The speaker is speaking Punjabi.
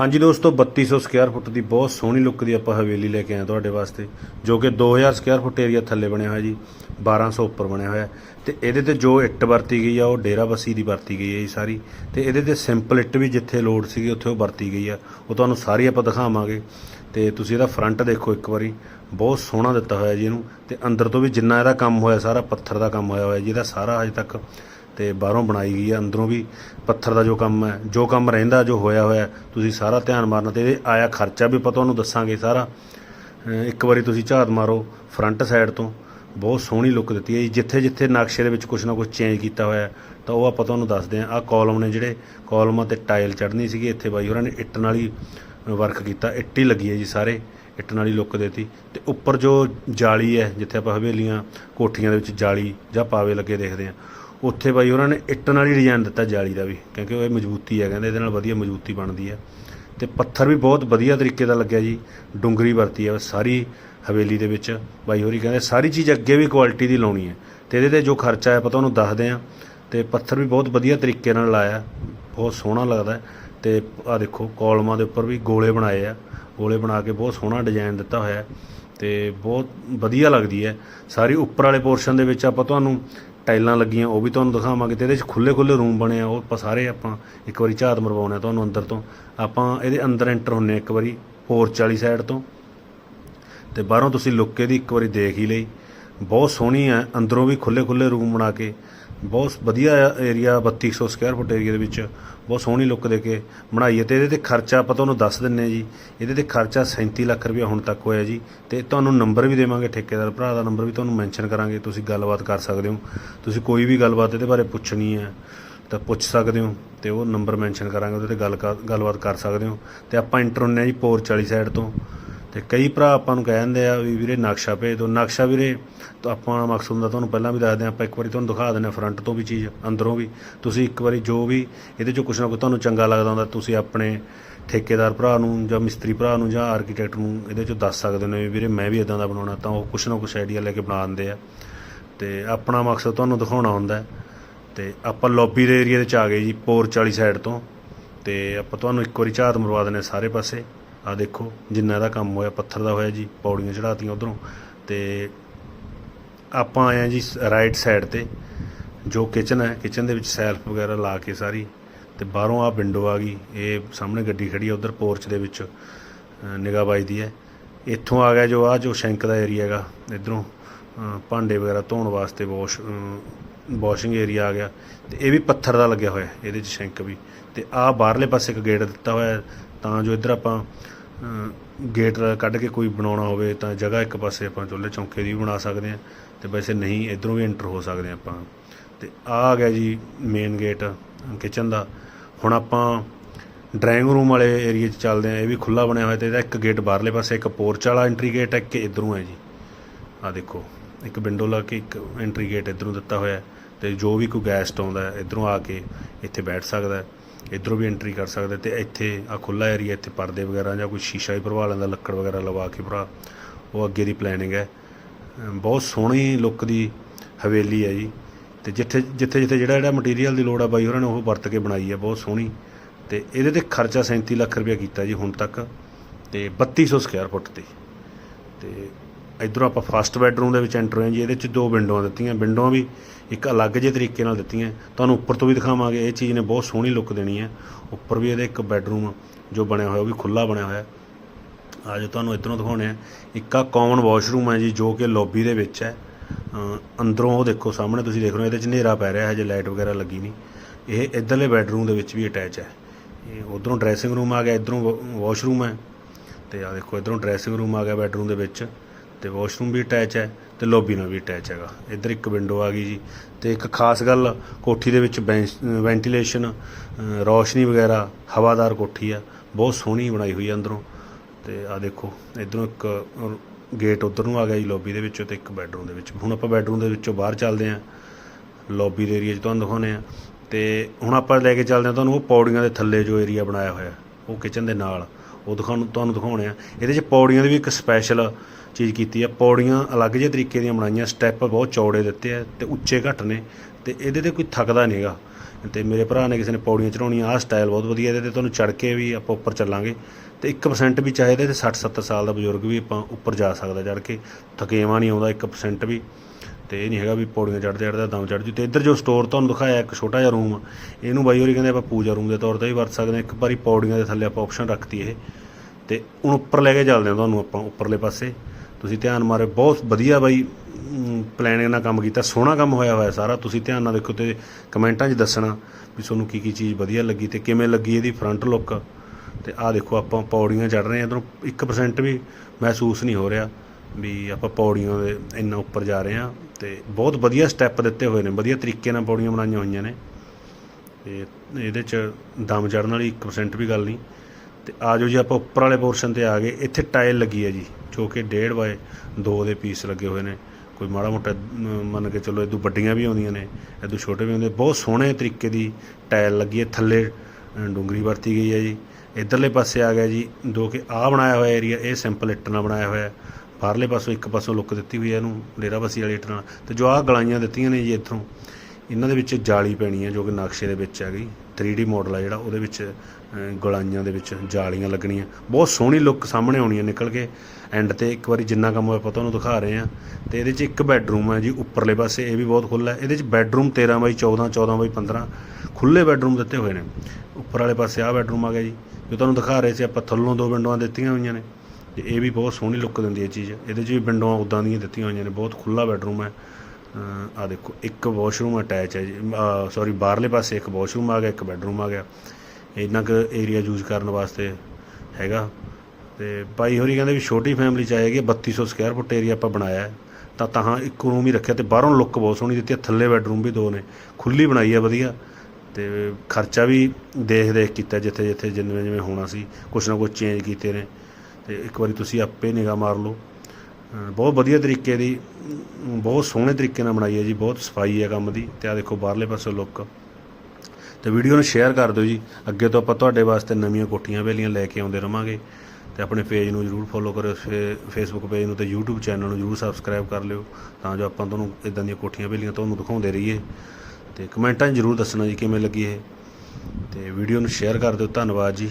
ਹਾਂਜੀ ਦੋਸਤੋ 3200 ਸਕੁਅਰ ਫੁੱਟ ਦੀ ਬਹੁਤ ਸੋਹਣੀ ਲੁੱਕ ਦੀ ਆਪਾਂ ਹਵੇਲੀ ਲੈ ਕੇ ਆਏ ਤੁਹਾਡੇ ਵਾਸਤੇ, ਜੋ ਕਿ 2000 ਸਕੁਅਰ ਫੁੱਟ ਏਰੀਆ ਥੱਲੇ ਬਣਿਆ ਹੋਇਆ ਜੀ 1200 ਉੱਪਰ ਬਣਿਆ ਹੋਇਆ। ਤੇ ਇਹਦੇ ਤੇ ਜੋ ਇੱਟ ਵਰਤੀ ਗਈ ਆ, ਉਹ ਡੇਰਾ ਬਸੀ ਦੀ ਵਰਤੀ ਗਈ ਹੈ ਜੀ ਸਾਰੀ। ਤੇ ਇਹਦੇ ਤੇ ਸਿੰਪਲ ਇੱਟ ਵੀ ਜਿੱਥੇ ਲੋਡ ਸੀਗੀ, ਉੱਥੇ ਉਹ ਵਰਤੀ ਗਈ ਆ। ਉਹ ਤੁਹਾਨੂੰ ਸਾਰੀ ਆਪਾਂ ਦਿਖਾਵਾਂਗੇ। ਤੇ ਤੁਸੀਂ ਇਹਦਾ ਫਰੰਟ ਦੇਖੋ ਇੱਕ ਵਾਰੀ। ਬਹੁਤ ਸੋਹਣਾ ਦਿੱਤਾ ਹੋਇਆ ਜੀ ਇਹਨੂੰ। ਤੇ ਅੰਦਰ ਤੋਂ ਵੀ ਜਿੰਨਾ ਇਹਦਾ ਕੰਮ ਹੋਇਆ, ਸਾਰਾ ਪੱਥਰ ਦਾ ਕੰਮ ਹੋਇਆ ਹੋਇਆ ਜੀ। ਇਹਦਾ ਸਾਰਾ ਹਜੇ ਤੱਕ ਤੇ ਬਾਹਰੋਂ ਬਣਾਈ ਗਈ ਆ, ਅੰਦਰੋਂ ਵੀ ਪੱਥਰ ਦਾ ਜੋ ਕੰਮ ਹੈ, ਜੋ ਕੰਮ ਰਹਿੰਦਾ, ਜੋ ਹੋਇਆ ਹੋਇਆ ਤੁਸੀਂ ਸਾਰਾ ਧਿਆਨ ਮਾਰਨਾ ਤੇ ਇਹਦੇ ਆਇਆ ਖਰਚਾ ਵੀ ਆਪਾਂ ਤੁਹਾਨੂੰ ਦੱਸਾਂਗੇ ਸਾਰਾ। ਇੱਕ ਵਾਰੀ ਤੁਸੀਂ ਝਾਤ ਮਾਰੋ ਫਰੰਟ ਸਾਈਡ ਤੋਂ, ਬਹੁਤ ਸੋਹਣੀ ਲੁੱਕ ਦਿੱਤੀ ਹੈ ਜੀ। ਜਿੱਥੇ ਜਿੱਥੇ ਨਕਸ਼ੇ ਦੇ ਵਿੱਚ ਕੁਝ ਨਾ ਕੁਝ ਚੇਂਜ ਕੀਤਾ ਹੋਇਆ ਤਾਂ ਉਹ ਆਪਾਂ ਤੁਹਾਨੂੰ ਦੱਸਦੇ ਹਾਂ। ਆਹ ਕਾਲਮ ਨੇ ਜਿਹੜੇ ਕਾਲਮਾਂ ਤੇ ਟਾਇਲ ਚੜ੍ਹਨੀ ਸੀਗੀ, ਇੱਥੇ ਬਾਈ ਹੋਰਾਂ ਨੇ ਇੱਟ ਨਾਲ ਹੀ ਵਰਕ ਕੀਤਾ। ਇੱਟ ਹੀ ਲੱਗੀ ਹੈ ਜੀ ਸਾਰੇ, ਇੱਟ ਨਾਲ ਹੀ ਲੁੱਕ ਦੇਤੀ। ਤੇ ਉੱਪਰ ਜੋ ਜਾਲੀ ਹੈ, ਜਿੱਥੇ ਆਪਾਂ ਹਵੇਲੀਆਂ ਕੋਠੀਆਂ ਦੇ ਵਿੱਚ ਜਾਲੀ ਜਾਂ ਪਾਵੇ ਲੱਗੇ ਦੇਖਦੇ ਹਾਂ ਉੱਥੇ ਬਾਈ ਉਹਨਾਂ ਨੇ ਇੱਟ ਨਾਲ ਹੀ ਡਿਜ਼ਾਈਨ ਦਿੱਤਾ ਜਾਲੀ ਦਾ ਵੀ, ਕਿਉਂਕਿ ਉਹ ਇਹ ਮਜ਼ਬੂਤੀ ਹੈ, ਕਹਿੰਦੇ ਇਹਦੇ ਨਾਲ ਵਧੀਆ ਮਜ਼ਬੂਤੀ ਬਣਦੀ ਹੈ। ਤੇ ਪੱਥਰ ਵੀ ਬਹੁਤ ਵਧੀਆ ਤਰੀਕੇ ਦਾ ਲੱਗਿਆ ਜੀ, ਡੁੰਗਰੀ ਵਰਤੀ ਹੈ ਸਾਰੀ ਹਵੇਲੀ ਦੇ ਵਿੱਚ। ਬਾਈ ਹੋਰੀ ਕਹਿੰਦੇ ਸਾਰੀ ਚੀਜ਼ ਅੱਗੇ ਵੀ ਕੁਆਲਿਟੀ ਦੀ ਲਾਉਣੀ ਹੈ। ਤੇ ਇਹਦੇ ਤੇ ਜੋ ਖਰਚਾ ਹੈ ਪਤਾ ਉਹਨੂੰ ਦੱਸਦੇ ਆ ਤੇ ਪੱਥਰ ਵੀ ਬਹੁਤ ਵਧੀਆ ਤਰੀਕੇ ਨਾਲ ਲਾਇਆ, ਬਹੁਤ ਸੋਹਣਾ ਲੱਗਦਾ ਹੈ। ਤੇ ਆ ਦੇਖੋ, ਕਾਲਮਾਂ ਦੇ ਉੱਪਰ ਵੀ ਗੋਲੇ ਬਣਾਏ ਆ। ਗੋਲੇ ਬਣਾ ਕੇ ਬਹੁਤ ਸੋਹਣਾ ਡਿਜ਼ਾਈਨ ਦਿੱਤਾ ਹੋਇਆ ਹੈ। ਤੇ ਬਹੁਤ ਵਧੀਆ ਲੱਗਦੀ ਹੈ। ਸਾਰੀ ਉੱਪਰ ਵਾਲੇ ਪੋਰਸ਼ਨ ਦੇ ਵਿੱਚ ਆਪਾਂ ਤੁਹਾਨੂੰ ਟਾਈਲਾਂ ਲੱਗੀਆਂ, ਉਹ ਵੀ ਤੁਹਾਨੂੰ ਦਿਖਾਵਾਂਗੇ ਤੇ ਇਹਦੇ 'ਚ ਖੁੱਲੇ ਖੁੱਲੇ ਰੂਮ ਬਣੇ ਆ, ਉਹ ਆਪਾਂ ਸਾਰੇ ਆਪਾਂ ਇੱਕ ਵਾਰੀ ਝਾਤ ਮਰਵਾਉਣੇ ਆ ਤੁਹਾਨੂੰ ਅੰਦਰ ਤੋਂ। ਆਪਾਂ ਇਹਦੇ ਅੰਦਰ ਐਂਟਰ ਹੁੰਨੇ ਆ ਇੱਕ ਵਾਰੀ ਪੋਰਚ ਵਾਲੀ ਸਾਈਡ ਤੋਂ। ਤੇ ਬਾਹਰੋਂ ਤੁਸੀਂ ਲੁੱਕ ਇਹਦੀ ਇੱਕ ਵਾਰੀ ਦੇਖ ਹੀ ਲਈ। ਬਹੁਤ ਸੋਹਣੀ ਹੈ, ਅੰਦਰੋਂ ਵੀ ਖੁੱਲੇ ਖੁੱਲੇ ਰੂਮ ਬਣਾ ਕੇ, ਬਹੁਤ ਵਧੀਆ ਏਰੀਆ 3200 ਸਕੁਅਰ ਫੁੱਟ ਏਰੀਆ ਦੇ ਵਿੱਚ, ਬਹੁਤ ਸੋਹਣੀ ਲੁੱਕ ਦੇ ਕੇ ਬਣਾਈ ਹੈ ਤੇ ਇਹਦੇ ਤੇ ਖਰਚਾ ਆਪਾਂ ਤੁਹਾਨੂੰ ਦੱਸ ਦਿੰਨੇ ਜੀ। ਇਹਦੇ ਤੇ ਖਰਚਾ 37 ਲੱਖ ਰੁਪਏ ਹੁਣ ਤੱਕ ਹੋਇਆ ਜੀ ਤੇ ਤੁਹਾਨੂੰ ਨੰਬਰ ਵੀ ਦੇਵਾਂਗੇ, ਠੇਕੇਦਾਰ ਭਰਾ ਦਾ ਨੰਬਰ ਵੀ ਤੁਹਾਨੂੰ ਮੈਂਸ਼ਨ ਕਰਾਂਗੇ, ਤੁਸੀਂ ਗੱਲਬਾਤ ਕਰ ਸਕਦੇ ਹੋ। ਤੁਸੀਂ ਕੋਈ ਵੀ ਗੱਲਬਾਤ ਇਹਦੇ ਬਾਰੇ ਪੁੱਛਣੀ ਹੈ ਤਾਂ ਪੁੱਛ ਸਕਦੇ ਹੋ ਤੇ ਉਹ ਨੰਬਰ ਮੈਂਸ਼ਨ ਕਰਾਂਗੇ, ਉਹਦੇ ਤੇ ਗੱਲ ਕਰ- ਗੱਲਬਾਤ ਕਰ ਸਕਦੇ ਹੋ। ਤੇ ਆਪਾਂ ਇੰਟਰ ਹੁੰਨੇ ਆ ਜੀ ਪੋਰਚ ਵਾਲੀ ਸਾਈਡ ਤੋਂ। ਤੇ ਕਈ ਭਰਾ ਆਪਾਂ ਨੂੰ ਕਹਿ ਦਿੰਦੇ ਆ ਵੀ ਵੀਰੇ ਨਕਸ਼ਾ ਭੇਜ ਦਿਓ। ਨਕਸ਼ਾ ਵੀਰੇ, ਤਾਂ ਆਪਾਂ ਮਕਸਦ ਦਾ ਤੁਹਾਨੂੰ ਪਹਿਲਾਂ ਵੀ ਦੱਸਦੇ ਆ ਆਪਾਂ ਇੱਕ ਵਾਰੀ ਤੁਹਾਨੂੰ ਦਿਖਾ ਦਿੰਦੇ ਆ ਫਰੰਟ ਤੋਂ ਵੀ ਚੀਜ਼, ਅੰਦਰੋਂ ਵੀ। ਤੁਸੀਂ ਇੱਕ ਵਾਰੀ ਜੋ ਵੀ ਇਹਦੇ ਚੋਂ ਕੁਛ ਨਾ ਕੁਛ ਤੁਹਾਨੂੰ ਚੰਗਾ ਲੱਗਦਾ ਹੁੰਦਾ, ਤੁਸੀਂ ਆਪਣੇ ਠੇਕੇਦਾਰ ਭਰਾ ਨੂੰ ਜਾਂ ਮਿਸਤਰੀ ਭਰਾ ਨੂੰ ਜਾਂ ਆਰਕੀਟੈਕਟ ਨੂੰ ਇਹਦੇ ਚੋਂ ਦੱਸ ਸਕਦੇ ਨੇ ਵੀ ਵੀਰੇ ਮੈਂ ਵੀ ਇਦਾਂ ਦਾ ਬਣਾਉਣਾ, ਤਾਂ ਉਹ ਕੁਛ ਨਾ ਕੁਛ ਆਈਡੀਆ ਲੈ ਕੇ ਬਣਾ ਦਿੰਦੇ ਆ। ਤੇ ਆਪਣਾ ਮਕਸਦ ਤੁਹਾਨੂੰ ਦਿਖਾਉਣਾ ਹੁੰਦਾ ਹੈ। ਤੇ ਆਪਾਂ ਲੌਬੀ ਦੇ ਏਰੀਆ ਦੇ ਚ ਆ ਗਏ ਜੀ, ਪੋਰਚ ਵਾਲੀ ਸਾਈਡ ਤੋਂ। ਤੇ ਆਪਾਂ ਤੁਹਾਨੂੰ ਇੱਕ ਵਾਰੀ ਝਾਤ ਮਰਵਾ ਦਿੰਦੇ ਹਾਂ ਸਾਰੇ ਪਾਸੇ। ਆ ਦੇਖੋ, ਜਿੰਨਾ ਇਹਦਾ ਕੰਮ ਹੋਇਆ, ਪੱਥਰ ਦਾ ਹੋਇਆ ਜੀ, ਪੌੜੀਆਂ ਚੜਾਤੀਆਂ ਉਧਰੋਂ। ਤੇ ਆਪਾਂ ਆਏ ਆ ਜੀ ਰਾਈਟ ਸਾਈਡ ਤੇ, ਜੋ ਕਿਚਨ ਹੈ ਕਿਚਨ ਦੇ ਵਿੱਚ ਸੈਲਫ ਵਗੈਰਾ ਲਾ ਕੇ ਸਾਰੀ, ਤੇ ਬਾਹਰੋਂ ਆ ਵਿੰਡੋ ਆ ਗਈ, ਇਹ ਸਾਹਮਣੇ ਗੱਡੀ ਖੜੀ ਹੈ ਉਧਰ ਪੋਰਚ ਦੇ ਵਿੱਚ ਨਿਗਾਹ ਵੱਜਦੀ ਹੈ। ਇੱਥੋਂ ਆ ਗਿਆ ਜੋ ਆ ਜੋ ਸ਼ੈਂਕ ਦਾ ਏਰੀਆ ਹੈਗਾ, ਇਧਰੋਂ ਭਾਂਡੇ ਵਗੈਰਾ ਧੋਣ ਵਾਸਤੇ ਵਾਸ਼ ਵਾਸ਼ਿੰਗ ਏਰੀਆ ਆ ਗਿਆ। ਤੇ ਇਹ ਵੀ ਪੱਥਰ ਦਾ ਲੱਗਿਆ ਹੋਇਆ, ਇਹਦੇ 'ਚ ਸ਼ੈਂਕ ਵੀ। ਤੇ ਆ ਬਾਹਰਲੇ ਪਾਸੇ ਇੱਕ ਗੇਟ ਦਿੱਤਾ ਹੋਇਆ, ਤਾਂ ਜੋ ਇੱਧਰ ਆਪਾਂ ਗੇਟ ਕੱਢ ਕੇ ਕੋਈ ਬਣਾਉਣਾ ਹੋਵੇ ਤਾਂ ਜਗ੍ਹਾ ਇੱਕ ਪਾਸੇ ਆਪਾਂ ਚੁੱਲ੍ਹੇ ਚੌਂਕੇ ਦੀ ਵੀ ਬਣਾ ਸਕਦੇ ਹਾਂ ਤੇ ਵੈਸੇ ਨਹੀਂ, ਇਧਰੋਂ ਵੀ ਐਂਟਰ ਹੋ ਸਕਦੇ ਹਾਂ ਆਪਾਂ। ਤੇ ਆ ਆ ਗਿਆ ਜੀ ਮੇਨ ਗੇਟ ਕਿਚਨ ਦਾ। ਹੁਣ ਆਪਾਂ ਡਰਾਇੰਗ ਰੂਮ ਵਾਲੇ ਏਰੀਆ 'ਚ ਚੱਲਦੇ ਹਾਂ, ਇਹ ਵੀ ਖੁੱਲਾ ਬਣਿਆ ਹੋਇਆ ਤੇ ਇਹਦਾ ਇੱਕ ਗੇਟ ਬਾਹਰਲੇ ਪਾਸੇ, ਇੱਕ ਪੋਰਚ ਵਾਲਾ ਐਂਟਰੀ ਗੇਟ ਹੈ ਇੱਕ ਇਧਰੋਂ ਹੈ ਜੀ। ਆ ਦੇਖੋ, ਇੱਕ ਵਿੰਡੋ ਲਾ ਕੇ ਇੱਕ ਐਂਟਰੀ ਗੇਟ ਇਧਰੋਂ ਦਿੱਤਾ ਹੋਇਆ ਹੈ ਤੇ ਜੋ ਵੀ ਕੋਈ ਗੈਸਟ ਆਉਂਦਾ ਹੈ, ਇਧਰੋਂ ਆ ਕੇ ਇੱਥੇ ਬੈਠ ਸਕਦਾ ਹੈ। ਇਧਰੋਂ ਵੀ ਐਂਟਰੀ ਕਰ ਸਕਦੇ ਹੈ ਤੇ ਇੱਥੇ ਆ ਖੁੱਲਾ ਏਰੀਆ ਇੱਥੇ ਪਰਦੇ ਵਗੈਰਾ ਜਾਂ ਕੋਈ ਸ਼ੀਸ਼ਾ ਹੀ ਭਰਵਾ ਲੈਂਦਾ, ਲੱਕੜ ਵਗੈਰਾ ਲਵਾ ਕੇ ਭਰਾ। ਉਹ ਅੱਗੇ ਦੀ ਪਲੈਨਿੰਗ ਹੈ। ਬਹੁਤ ਸੋਹਣੀ ਲੁੱਕ ਦੀ ਹਵੇਲੀ ਹੈ ਜੀ। ਤੇ ਜਿੱਥੇ ਜਿੱਥੇ ਜਿੱਥੇ ਜਿਹੜਾ ਜਿਹੜਾ ਮਟੀਰੀਅਲ ਦੀ ਲੋੜ ਆ ਬਾਈ ਉਹਨਾਂ ਨੇ ਉਹ ਵਰਤ ਕੇ ਬਣਾਈ ਹੈ, ਬਹੁਤ ਸੋਹਣੀ। ਤੇ ਇਹਦੇ ਤੇ ਖਰਚਾ 37 ਲੱਖ ਰੁਪਏ ਕੀਤਾ ਜੀ ਹੁਣ ਤੱਕ। ਤੇ 3200 ਸਕੁਅਰ ਫੁੱਟ ਤੇ। ਤੇ ਇਧਰੋਂ ਆਪਾਂ ਫਸਟ ਬੈਡਰੂਮ ਦੇ ਵਿੱਚ ਐਂਟਰ ਹੋਏ ਜੀ, ਇਹਦੇ ਚ ਦੋ ਵਿੰਡੋਆਂ ਦਿੱਤੀਆਂ। ਵਿੰਡੋਆਂ ਵੀ ਇੱਕ ਅਲੱਗ ਜਿਹੇ ਤਰੀਕੇ ਨਾਲ ਦਿੱਤੀਆਂ। ਤੁਹਾਨੂੰ ਉੱਪਰ ਤੋਂ ਵੀ ਦਿਖਾਵਾਂਗੇ, ਇਹ ਚੀਜ਼ ਨੇ ਬਹੁਤ ਸੋਹਣੀ ਲੁੱਕ ਦੇਣੀ ਹੈ। ਉੱਪਰ ਵੀ ਇਹਦੇ ਇੱਕ ਬੈਡਰੂਮ ਜੋ ਬਣਿਆ ਹੋਇਆ, ਉਹ ਵੀ ਖੁੱਲਾ ਬਣਿਆ ਹੋਇਆ। ਅੱਜ ਤੁਹਾਨੂੰ ਇਧਰੋਂ ਦਿਖਾਉਣੇ ਆ, ਇੱਕ ਆ ਕਾਮਨ ਵਾਸ਼ਰੂਮ ਹੈ ਜੀ, ਜੋ ਕਿ ਲੌਬੀ ਦੇ ਵਿੱਚ ਹੈ। ਅੰਦਰੋਂ ਉਹ ਦੇਖੋ, ਸਾਹਮਣੇ ਤੁਸੀਂ ਦੇਖ ਰਹੇ ਹੋ, ਇਹਦੇ ਚ ਹਨੇਰਾ ਪੈ ਰਿਹਾ ਹੈ ਹਜੇ ਲਾਈਟ ਵਗੈਰਾ ਲੱਗੀ ਨਹੀਂ। ਇਹ ਇਧਰਲੇ ਬੈਡਰੂਮ ਦੇ ਵਿੱਚ ਵੀ ਅਟੈਚ ਹੈ। ਇਹ ਉਧਰੋਂ ਡਰੈਸਿੰਗ ਰੂਮ ਆ ਗਿਆ, ਇਧਰੋਂ ਵਾਸ਼ਰੂਮ ਹੈ। ਤੇ ਆ ਦੇਖੋ, ਇਧਰੋਂ ਡਰੈਸਿੰਗ ਰੂਮ ਆ ਗਿਆ ਬੈਡਰੂਮ ਦੇ ਵਿੱਚ। ਤੇ ਵਾਸ਼ਰੂਮ ਵੀ ਅਟੈਚ ਹੈ ਤੇ ਲੌਬੀ ਨਾਲ ਵੀ ਅਟੈਚ ਹੈਗਾ। ਇੱਧਰ ਇੱਕ ਵਿੰਡੋ ਆ ਗਈ ਜੀ ਤੇ ਇੱਕ ਖਾਸ ਗੱਲ, ਕੋਠੀ ਦੇ ਵਿੱਚ ਵੈਂਟੀਲੇਸ਼ਨ ਰੌਸ਼ਨੀ ਵਗੈਰਾ, ਹਵਾਦਾਰ ਕੋਠੀ ਆ, ਬਹੁਤ ਸੋਹਣੀ ਬਣਾਈ ਹੋਈ ਹੈ ਅੰਦਰੋਂ। ਤੇ ਆ ਦੇਖੋ, ਇਧਰੋਂ ਇੱਕ ਗੇਟ ਉਧਰ ਨੂੰ ਆ ਗਿਆ ਜੀ ਲੌਬੀ ਦੇ ਵਿੱਚੋਂ ਤੇ ਇੱਕ ਬੈਡਰੂਮ ਦੇ ਵਿੱਚ। ਹੁਣ ਆਪਾਂ ਬੈਡਰੂਮ ਦੇ ਵਿੱਚੋਂ ਬਾਹਰ ਚੱਲਦੇ ਹਾਂ। ਲੌਬੀ ਦੇ ਏਰੀਆ 'ਚ ਤੁਹਾਨੂੰ ਦਿਖਾਉਂਦੇ ਆ ਤੇ ਹੁਣ ਆਪਾਂ ਲੈ ਕੇ ਚੱਲਦੇ ਹਾਂ ਤੁਹਾਨੂੰ ਉਹ ਪੌੜੀਆਂ ਦੇ ਥੱਲੇ ਜੋ ਏਰੀਆ ਬਣਾਇਆ ਹੋਇਆ, ਉਹ ਕਿਚਨ ਦੇ ਨਾਲ। ਉਹ ਦਿਖਾਉਣ ਤੁਹਾਨੂੰ ਦਿਖਾਉਣੇ ਆ। ਇਹਦੇ 'ਚ ਪੌੜੀਆਂ ਦੀ ਵੀ ਇੱਕ ਸਪੈਸ਼ਲ ਚੀਜ਼ ਕੀਤੀ ਆ। ਪੌੜੀਆਂ ਅਲੱਗ ਜਿਹੇ ਤਰੀਕੇ ਦੀਆਂ ਬਣਾਈਆਂ ਸਟੈਪ ਬਹੁਤ ਚੌੜੇ ਦਿੱਤੇ ਆ ਤੇ ਉੱਚੇ ਘੱਟ ਨੇ ਤੇ ਇਹਦੇ ਤੇ ਕੋਈ ਥੱਕਦਾ ਨਹੀਂਗਾ ਤੇ ਮੇਰੇ ਭਰਾ ਨੇ ਕਿਸੇ ਨੇ ਪੌੜੀਆਂ ਚੜਾਉਣੀਆਂ ਆਹ ਸਟਾਈਲ ਬਹੁਤ ਵਧੀਆ, ਇਹਦੇ ਤੇ ਤੁਹਾਨੂੰ ਚੜ ਕੇ ਵੀ ਆਪਾਂ ਉੱਪਰ ਚੱਲਾਂਗੇ। ਤੇ 1% ਵੀ ਚਾਹੀਦਾ ਤੇ 60 70 ਸਾਲ ਦਾ ਬਜ਼ੁਰਗ ਵੀ ਆਪਾਂ ਉੱਪਰ ਜਾ ਸਕਦਾ ਚੜ ਕੇ। ਥਕੇਵਾ ਨਹੀਂ ਆਉਂਦਾ 1% ਵੀ। ਤੇ ਇਹ ਨਹੀਂ ਹੈਗਾ ਵੀ ਪੌੜੀਆਂ ਚੜ੍ਹਦੇ ਚੜ੍ਹਦਾ ਦਮ ਚੜ੍ਹ ਜੂ। ਤੇ ਇੱਧਰ ਜੋ ਸਟੋਰ ਤੁਹਾਨੂੰ ਦਿਖਾਇਆ, ਇੱਕ ਛੋਟਾ ਜਿਹਾ ਰੂਮ ਇਹਨੂੰ ਬਾਈ ਹੋਰੀ ਕਹਿੰਦੇ ਆਪਾਂ ਪੂਜਾ ਰੂਮ ਦੇ ਤੌਰ ਤੇ ਵੀ ਵਰਤ ਸਕਦੇ ਹਾਂ। ਇੱਕ ਵਾਰੀ ਪੌੜੀਆਂ ਦੇ ਥੱਲੇ ਆਪਾਂ ਆਪਸ਼ਨ ਰੱਖਤੀ ਇਹ। ਤੇ ਹੁਣ ਉੱਪਰ ਲੈ ਕੇ ਚੱਲਦੇ ਹਾਂ ਤੁਹਾਨੂੰ ਆਪਾਂ, ਉੱਪਰਲੇ ਪਾਸੇ। ਤੁਸੀਂ ਧਿਆਨ ਮਾਰੇ ਬਹੁਤ ਵਧੀਆ ਬਾਈ ਪਲੈਨਿੰਗ ਨਾਲ ਕੰਮ ਕੀਤਾ, ਸੋਹਣਾ ਕੰਮ ਹੋਇਆ ਹੋਇਆ ਸਾਰਾ। ਤੁਸੀਂ ਧਿਆਨ ਨਾਲ ਦੇਖੋ ਤੇ ਕਮੈਂਟਾਂ 'ਚ ਦੱਸਣਾ ਵੀ ਤੁਹਾਨੂੰ ਕੀ ਕੀ ਚੀਜ਼ ਵਧੀਆ ਲੱਗੀ ਤੇ ਕਿਵੇਂ ਲੱਗੀ ਇਹਦੀ ਫਰੰਟ ਲੁੱਕ ਤੇ ਆਹ ਦੇਖੋ ਆਪਾਂ ਪੌੜੀਆਂ ਚੜ੍ਹ ਰਹੇ ਹਾਂ। ਇਧਰੋਂ 1% ਵੀ ਮਹਿਸੂਸ ਨਹੀਂ ਹੋ ਰਿਹਾ। ਵੀ ਆਪਾਂ ਪੌੜੀਆਂ ਦੇ ਇੰਨਾ ਉੱਪਰ ਜਾ ਰਹੇ ਹਾਂ ਤੇ ਬਹੁਤ ਵਧੀਆ ਸਟੈਪ ਦਿੱਤੇ ਹੋਏ ਨੇ ਵਧੀਆ ਤਰੀਕੇ ਨਾਲ ਪੌੜੀਆਂ ਬਣਾਈਆਂ ਹੋਈਆਂ ਨੇ। ਤੇ ਇਹਦੇ 'ਚ ਦਮ ਚੜਨ ਵਾਲੀ 1% ਵੀ ਗੱਲ ਨਹੀਂ। ਤੇ ਆ ਜਾਓ ਜੀ ਆਪਾਂ ਉੱਪਰ ਵਾਲੇ ਪੋਰਸ਼ਨ ਤੇ ਆ ਗਏ। ਇੱਥੇ ਟਾਇਲ ਲੱਗੀ ਹੈ ਜੀ ਜੋ ਕਿ 1.5 ਬਾਏ 2 ਦੇ ਪੀਸ ਲੱਗੇ ਹੋਏ ਨੇ। ਕੋਈ ਮਾੜਾ ਮੋਟਾ ਮੰਨ ਕੇ ਚਲੋ ਇਦੋਂ ਵੱਡੀਆਂ ਵੀ ਆਉਂਦੀਆਂ ਨੇ ਇਦੋਂ ਛੋਟੇ ਵੀ ਆਉਂਦੇ ਬਹੁਤ ਸੋਹਣੇ ਤਰੀਕੇ ਦੀ ਟਾਇਲ ਲੱਗੀ ਹੈ। ਥੱਲੇ ਅ, ਡੂੰਗਰੀ ਵਰਤੀ ਗਈ ਹੈ ਜੀ। ਇਧਰਲੇ ਪਾਸੇ ਆ ਗਿਆ ਜੀ ਜੋ ਕਿ ਆ ਬਣਾਇਆ ਹੋਇਆ ਏਰੀਆ ਇਹ ਸਿੰਪਲ ਇੱਟ ਨਾਲ ਬਣਾਇਆ ਹੋਇਆ ਬਾਹਰਲੇ ਪਾਸੋਂ, ਇੱਕ ਪਾਸੋਂ ਲੁੱਕ ਦਿੱਤੀ ਹੋਈ ਹੈ ਇਹਨੂੰ ਡੇਰਾਬੱਸੀ ਵਾਲੀ ਇੱਟ ਨਾਲ। ਤੇ ਜੋ ਆਹ ਗਲਾਈਆਂ ਦਿੱਤੀਆਂ ਨੇ ਜੀ ਇੱਥੋਂ, ਇਹਨਾਂ ਦੇ ਵਿੱਚ ਜਾਲੀ ਪੈਣੀ ਹੈ, ਜੋ ਕਿ ਨਕਸ਼ੇ ਦੇ ਵਿੱਚ ਹੈਗੀ। 3D ਮਾਡਲ ਆ ਜਿਹੜਾ, ਉਹਦੇ ਵਿੱਚ ਗਲਾਈਆਂ ਦੇ ਵਿੱਚ ਜਾਲੀਆਂ ਲੱਗਣੀਆਂ। ਬਹੁਤ ਸੋਹਣੀ ਲੁੱਕ ਸਾਹਮਣੇ ਆਉਣੀ ਹੈ ਨਿਕਲ ਕੇ। ਐਂਡ ਤੇ ਇੱਕ ਵਾਰੀ ਜਿੰਨਾ ਕੰਮ ਹੋਇਆ ਪਤਾ ਉਹਨੂੰ ਦਿਖਾ ਰਹੇ ਆ ਤੇ ਇਹਦੇ 'ਚ ਇੱਕ ਬੈੱਡਰੂਮ ਹੈ ਜੀ, ਉੱਪਰਲੇ ਪਾਸੇ, ਇਹ ਵੀ ਬਹੁਤ ਖੁੱਲ੍ਹਾ ਹੈ। ਇਹਦੇ 'ਚ ਬੈੱਡਰੂਮ 13 ਬਾਈ 14 14 ਬਾਈ 15 ਖੁੱਲੇ ਬੈੱਡਰੂਮ ਦਿੱਤੇ ਹੋਏ ਨੇ। ਉੱਪਰ ਵਾਲੇ ਪਾਸੇ ਆਹ ਬੈੱਡਰੂਮ ਆ ਗਿਆ ਜੀ। ਜੋ ਤੁਹਾਨੂੰ ਦਿਖਾ ਰਹੇ ਸੀ, ਆਪਾਂ ਥੱਲੋਂ ਦੋ ਵਿੰਡੋਆਂ ਦਿੱਤੀਆਂ ਹੋਈਆਂ ਨੇ। ਤੇ ਇਹ ਵੀ ਬਹੁਤ ਸੋਹਣੀ ਲੁੱਕ ਦਿੰਦੀ ਹੈ ਚੀਜ਼। ਇਹਦੇ 'ਚ ਵੀ ਵਿੰਡੋਆਂ ਉਦਾਂ ਦੀਆਂ ਦਿੱਤੀਆਂ ਹੋਈਆਂ ਨੇ, ਬਹੁਤ ਖੁੱਲਾ ਬੈਡਰੂਮ ਹੈ। ਆ ਦੇਖੋ, ਇੱਕ ਵਾਸ਼ਰੂਮ ਅਟੈਚ ਹੈ ਜੀ। ਸੌਰੀ ਬਾਹਰਲੇ ਪਾਸੇ ਇੱਕ ਵਾਸ਼ਰੂਮ ਆ ਗਿਆ, ਇੱਕ ਬੈਡਰੂਮ ਆ ਗਿਆ। ਇੰਨਾ ਕੁ ਏਰੀਆ ਯੂਜ਼ ਕਰਨ ਵਾਸਤੇ ਹੈਗਾ। ਤੇ ਭਾਈ ਹੋਰੀ ਕਹਿੰਦੇ ਵੀ ਛੋਟੀ ਫੈਮਿਲੀ ਚਾਹੀਦੀ ਹੈ 3200 ਸਕੁਅਰ ਫੁੱਟ ਏਰੀਆ ਆਪਾਂ ਬਣਾਇਆ ਤਾਂ ਤਾਂ ਇੱਕ ਰੂਮ ਹੀ ਰੱਖਿਆ ਤੇ ਬਾਹਰੋਂ ਲੁੱਕ ਬਹੁਤ ਸੋਹਣੀ ਦਿੱਤੀ ਹੈ। ਥੱਲੇ ਬੈਡਰੂਮ ਵੀ ਦੋ ਨੇ। ਖੁੱਲੀ ਬਣਾਈ ਹੈ, ਵਧੀਆ। ਤੇ ਖਰਚਾ ਵੀ ਦੇਖ ਦੇਖ ਕੀਤਾ ਜਿੱਥੇ ਜਿੱਥੇ ਜਿੰਨੇ ਜਿਵੇਂ ਹੋਣਾ ਸੀ। ਕੁਛ ਨਾ ਕੁਛ ਚੇਂਜ ਕੀਤੇ ਨੇ। ਤੇ ਇੱਕ ਵਾਰੀ ਤੁਸੀਂ ਆਪੇ ਨਿਗਾਹ ਮਾਰ ਲਓ। ਬਹੁਤ ਵਧੀਆ ਤਰੀਕੇ ਦੀ, ਬਹੁਤ ਸੋਹਣੇ ਤਰੀਕੇ ਨਾਲ ਬਣਾਈ ਹੈ ਜੀ, ਬਹੁਤ ਸਫ਼ਾਈ ਹੈ ਕੰਮ ਦੀ ਤੇ ਆ ਦੇਖੋ ਬਾਹਰਲੇ ਪਾਸੇ ਲੁੱਕ। ਤੇ ਵੀਡੀਓ ਨੂੰ ਸ਼ੇਅਰ ਕਰ ਦਿਓ ਜੀ। ਅੱਗੇ ਤੋਂ ਆਪਾਂ ਤੁਹਾਡੇ ਵਾਸਤੇ ਨਵੀਆਂ ਕੋਠੀਆਂ ਵੇਲੀਆਂ ਲੈ ਕੇ ਆਉਂਦੇ ਰਵਾਂਗੇ। ਤੇ ਆਪਣੇ ਪੇਜ ਨੂੰ ਜਰੂਰ ਫੋਲੋ ਕਰਿਓ ਫੇਸਬੁੱਕ ਪੇਜ ਨੂੰ ਤੇ YouTube ਚੈਨਲ ਨੂੰ ਜਰੂਰ ਸਬਸਕ੍ਰਾਈਬ ਕਰ ਲਿਓ, ਤਾਂ ਜੋ ਆਪਾਂ ਤੁਹਾਨੂੰ ਇਦਾਂ ਦੀਆਂ ਕੋਠੀਆਂ ਵੇਲੀਆਂ ਤੁਹਾਨੂੰ ਦਿਖਾਉਂਦੇ ਰਹੀਏ। ਤੇ ਕਮੈਂਟਾਂ 'ਚ ਜਰੂਰ ਦੱਸਣਾ ਜੀ ਕਿਵੇਂ ਲੱਗੀ ਇਹ। ਤੇ ਵੀਡੀਓ ਨੂੰ ਸ਼ੇਅਰ ਕਰ ਦਿਓ। ਧੰਨਵਾਦ ਜੀ।